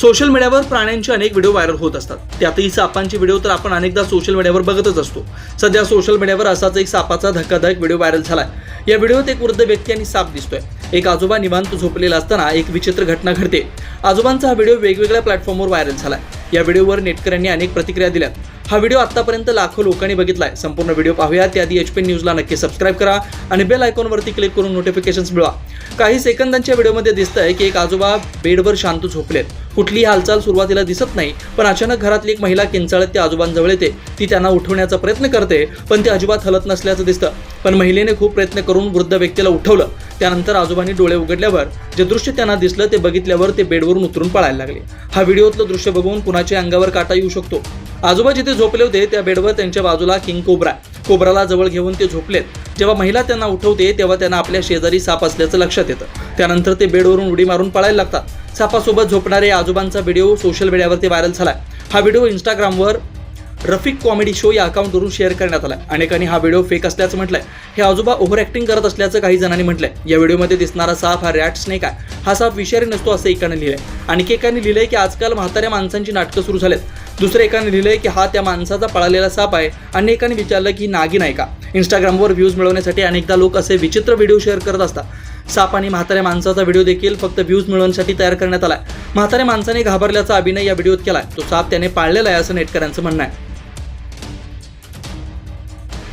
Social मीडियावर प्राण्यांचे अनेक व्हिडिओ व्हायरल होत असतात. त्यातही सापांचे व्हिडिओ तर आपण अनेकदा सोशल मीडियावर बघतच असतो. सध्या सोशल मीडियावर असाच एक सापाचा धक्कादायक व्हिडिओ व्हायरल झालाय. या व्हिडिओत एक वृद्ध व्यक्ती आणि साप दिसतोय. एक आजोबा निवांत झोपलेला असताना एक विचित्र घटना घडते. आजोबांचा हा व्हिडिओ वेगवेगळ्या प्लॅटफॉर्मवर व्हायरल झालाय. या व्हिडिओवर नेटकऱ्यांनी अनेक प्रतिक्रिया दिल्या. हा व्हिडिओ आतापर्यंत लाखो लोकांनी बघितलाय. संपूर्ण व्हिडिओ पाहूया त्याआधी एच पी न्यूजला नक्की सबस्क्राईब करा आणि बेल आयकॉनवरती क्लिक करून नोटिफिकेशन्स मिळवा. काही सेकंदांच्या व्हिडिओमध्ये दिसतंय की एक आजोबा बेडवर शांत झोपलेत. कुठलीही हालचाल सुरुवातीला दिसत नाही पण अचानक घरातली एक महिला किंचाळत त्या आजोबांजवळ येते. ती त्यांना उठवण्याचा प्रयत्न करते पण ते अजिबात हलत नसल्याचं दिसतं. पण महिलेने खूप प्रयत्न करून वृद्ध व्यक्तीला उठवलं. त्यानंतर आजोबांनी डोळे उघडल्यावर जे दृश्य त्यांना दिसलं ते बघितल्यावर ते बेडवरून उतरून पळायला लागले. हा व्हिडिओतलं दृश्य बघून कुणाच्या अंगावर काटा येऊ शकतो? आजोबा जिथे झोपले होते त्या बेडवर त्यांच्या बाजूला किंग कोब्रा कोब्राला जवळ घेऊन ते झोपलेत. जेव्हा महिला त्यांना उठवते तेव्हा त्यांना आपल्या शेजारी साप असल्याचं लक्षात येतं. त्यानंतर ते बेडवरून उडी मारून पळायला लागतात. सापासोबत झोपणारे आजोबांचा व्हिडिओ सोशल मीडियावरती व्हायरल झाला हा व्हिडिओ इंस्टाग्रामवर रफिक कॉमेडी शो या अकाउंटवरून शेअर करण्यात आला अनेकांनी हा व्हिडिओ फेक असल्याचं म्हटलंय. हे आजोबा ओव्हर ऍक्टिंग करत असल्याचं काही जणांनी म्हटलंय. या व्हिडिओमध्ये दिसणारा साप हा रॅट स्नेक आहे. हा साप विषारी नसतो असं एकाने लिहिलंय. आणखी एकाने लिहिलंय की आजकाल म्हाताऱ्या माणसांची नाटकं सुरू झालेत. दुसऱ्या एकाने लिहिलंय की हा त्या माणसाचा पळालेला साप आहे. आणि एकाने विचारलं की नागिन आहे का? इंस्टाग्रामवर व्ह्यूज मिळवण्यासाठी अनेकदा लोक असे विचित्र व्हिडिओ शेअर करत असतात. साप आणि म्हाताऱ्या माणसाचा व्हिडिओ देखील फक्त व्ह्यूज मिळवण्यासाठी तयार करण्यात आलाय. म्हाताऱ्या माणसाने घाबरल्याचा अभिनय या व्हिडिओत केला तो साप त्याने पाळलेला आहे असं नेटकऱ्यांचं म्हणणं आहे.